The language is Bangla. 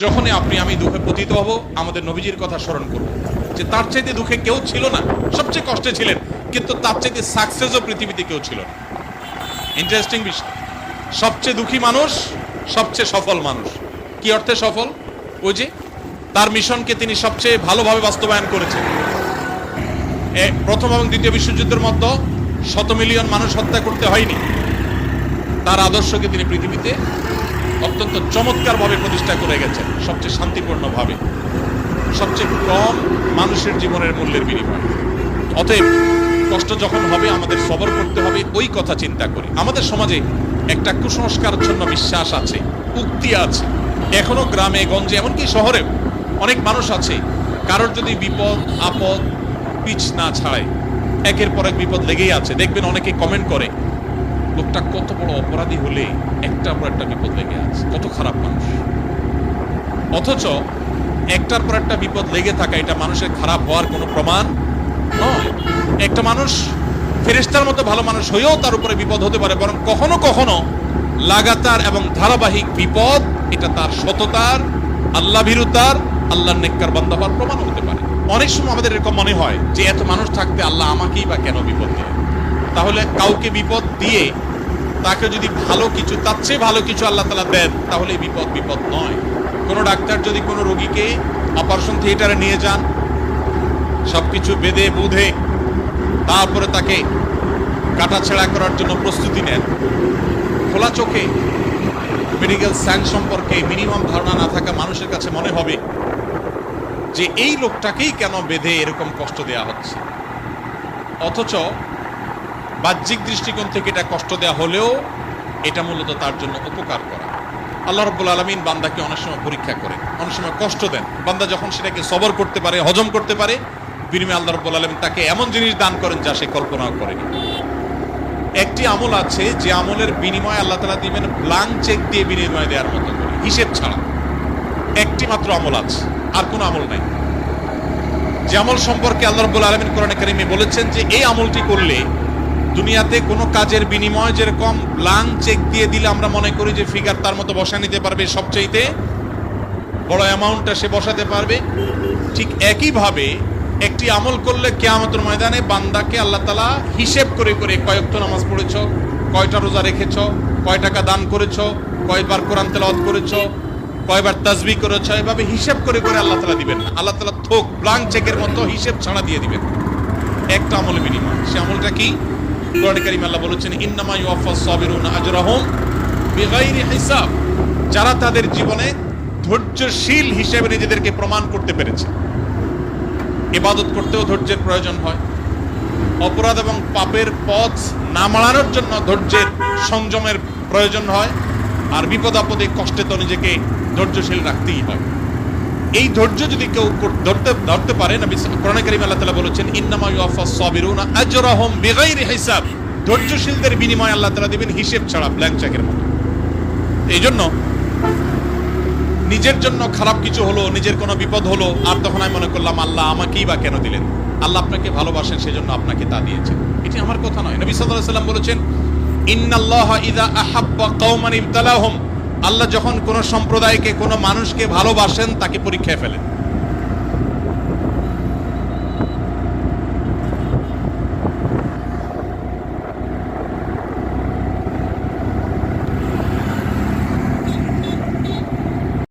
যখনই আপনি, আমি দুঃখে পতিত হব, আমাদের নবীজির কথা স্মরণ করব। যে তার চাইতে দুঃখে কেউ ছিল না, সবচেয়ে কষ্টে ছিলেন, কিন্তু তার চাইতে সাকসেসও পৃথিবীতে কেউ ছিল না। ইন্টারেস্টিং বিষয়। সবচেয়ে দুঃখী মানুষ, সবচেয়ে সফল মানুষ। কি অর্থে সফল? ওই যে, তার মিশনকে তিনি সবচেয়ে ভালোভাবে বাস্তবায়ন করেছেন। প্রথম এবং দ্বিতীয় বিশ্বযুদ্ধের মতো শত মিলিয়ন মানুষ হত্যা করতে হয়নি। তার আদর্শকে তিনি পৃথিবীতে অত্যন্ত চমৎকারভাবে প্রতিষ্ঠা করে গেছেন, সবচেয়ে শান্তিপূর্ণভাবে। সবচেয়ে কম মানুষের জীবনের মূল্যের বিনিময়। অতএব কষ্ট যখন হবে, আমাদের সবর করতে হবে, ওই কথা চিন্তা করি। আমাদের সমাজে একটা কুসংস্কারচ্ছন্ন বিশ্বাস আছে, উক্তি আছে। এখনও গ্রামে, গঞ্জে, এমনকি শহরে অনেক মানুষ আছে, কারোর যদি বিপদ, আপদ, পিছ না ছাড়ায়, একের পর এক বিপদ লেগেই আছে। দেখবেন অনেকে কমেন্ট করে লোকটা কত বড় অপরাধী হলে একটার পর একটা বিপদ লেগে আছে। কত খারাপ মানুষ। অথচ একটার পর একটা বিপদ লেগে থাকা এটা মানুষের খারাপ হওয়ার কোনো প্রমাণ নয়। একটা মানুষ ফেরেস্তার মতো ভালো মানুষ হয়েও তার উপরে বিপদ হতে পারে, বরং কখনো কখনো লাগাতার এবং ধারাবাহিক বিপদ, এটা তার সততার, আল্লাহ ভীরুতার আল্লাহ নেককার হওয়ার প্রমাণ হতে পারে। অনেক সময় আমাদের এরকম মনে হয় যে এত মানুষ থাকতে আল্লাহ আমাকেই বা কেন বিপদ দিলেন তাহলে কাউকে বিপদ দিয়ে তাকে যদি ভালো কিছু, তার চেয়ে ভালো কিছু আল্লাহ তালা দেন, তাহলে বিপদ বিপদ নয়। কোনো ডাক্তার যদি কোনো রোগীকে অপারেশন থিয়েটারে নিয়ে যান সব কিছু বেঁধে বুধে তারপরে তাকে কাটাছেড়া করার জন্য প্রস্তুতি নেন। খোলা চোখে মেডিকেল সায়েন্স সম্পর্কে মিনিমাম ধারণা না থাকা মানুষের কাছে মনে হবে যে এই লোকটাকেই কেন বেঁধে এরকম কষ্ট দেয়া হচ্ছে। অথচ বাহ্যিক দৃষ্টিকোণ থেকে এটা কষ্ট দেয়া হলেও এটা মূলত তার জন্য উপকার করা। আল্লাহ রব্বুল আলমিন বান্দাকে অনেক সময় পরীক্ষা করে অনেক সময় কষ্ট দেন। বান্দা যখন সেটাকে সবর করতে পারে, হজম করতে পারে, বিনিময়ে আল্লাহ রব্বুল আলমিন তাকে এমন জিনিস দান করেন যা সে কল্পনাও করেনি। একটি আমল আছে, যে আমলের বিনিময়ে আল্লাহ তালা দিবেন ব্লাঙ্ক চেক দিয়ে বিনিময় দেওয়ার মতো করে, হিসেব ছাড়া। একটি মাত্র আমল আছে, আর কোনো আমল নাই। যে আমল সম্পর্কে আল্লাহ রব্বুল আলমিন কোরআন বলেছেন যে, এই আমলটি করলে দুনিয়াতে কোনো কাজের বিনিময় যেরকম ব্লাঙ্ক চেক দিয়ে দিলে আমরা মনে করি যে ফিগার তার মতো বসা নিতে পারবে সবচাইতে, বড় অ্যামাউন্টটা সে বসাতে পারবে। ঠিক একইভাবে একটি আমল করলে কেয়ামতের ময়দানে বান্দাকে আল্লাহ তালা হিসেব করে করে কয়েকটা নামাজ পড়েছ, কয়টা রোজা রেখেছ, কয় টাকা দান করেছ, কয়বার কোরআন তেলাওয়াত করেছ, কয়বার তাজবি করেছ, এভাবে হিসেব করে করে আল্লাহ তালা দিবেন না। আল্লাহ তালা থোক ব্লাঙ্ক চেকের মতো হিসেব ছাড়া দিয়ে দিবেন। একটা আমল বিনিময়। সে আমলটা কি? কোরআন কারীম আল্লাহ বলেছেন, ইন্নামা যারা তাদের জীবনে ধৈর্যশীল হিসেবে নিজেদেরকে প্রমাণ করতে পেরেছে। ইবাদত করতেও ধৈর্যের প্রয়োজন হয়। অপরাধ এবং পাপের পথ না মারানোর জন্য ধৈর্যের সংযমের প্রয়োজন হয়। আর বিপদ আপদে কষ্টে তো নিজেকে ধৈর্যশীল রাখতেই হয়। এই ধৈর্য যদি কেউ ধরতে ধরতে পারে, নবী কোরআন কারীম আল্লাহ তাআলা বলেছেন, ইন্নামা ইউফাস সাবিরুনা আজরাহুম বিগাইরি হিসাব। ধৈর্যশীলদের বিনিময় আল্লাহ তাআলা দিবেন হিসেব ছাড়া ব্ল্যাঙ্ক চেকের মতো। এই জন্য নিজের জন্য খারাপ কিছু হলো, নিজের কোনো বিপদ হলো, আর তখন আমি মনে করলাম, আল্লাহ আমাকেই বা কেন দিলেন? আল্লাহ আপনাকে ভালোবাসেন, সেজন্য আপনাকে তা দিয়েছেন। এটি আমার কথা নয়। নবী আলাইহি সাল্লাম বলেছেন, ইন্নাল্লাহা ইযা আহাব্বা কওমান ইবতালাহুম। আল্লাহ যখন কোনো সম্প্রদায়কে কোনো মানুষকে ভালোবাসেন তাকে পরীক্ষায় ফেলেন।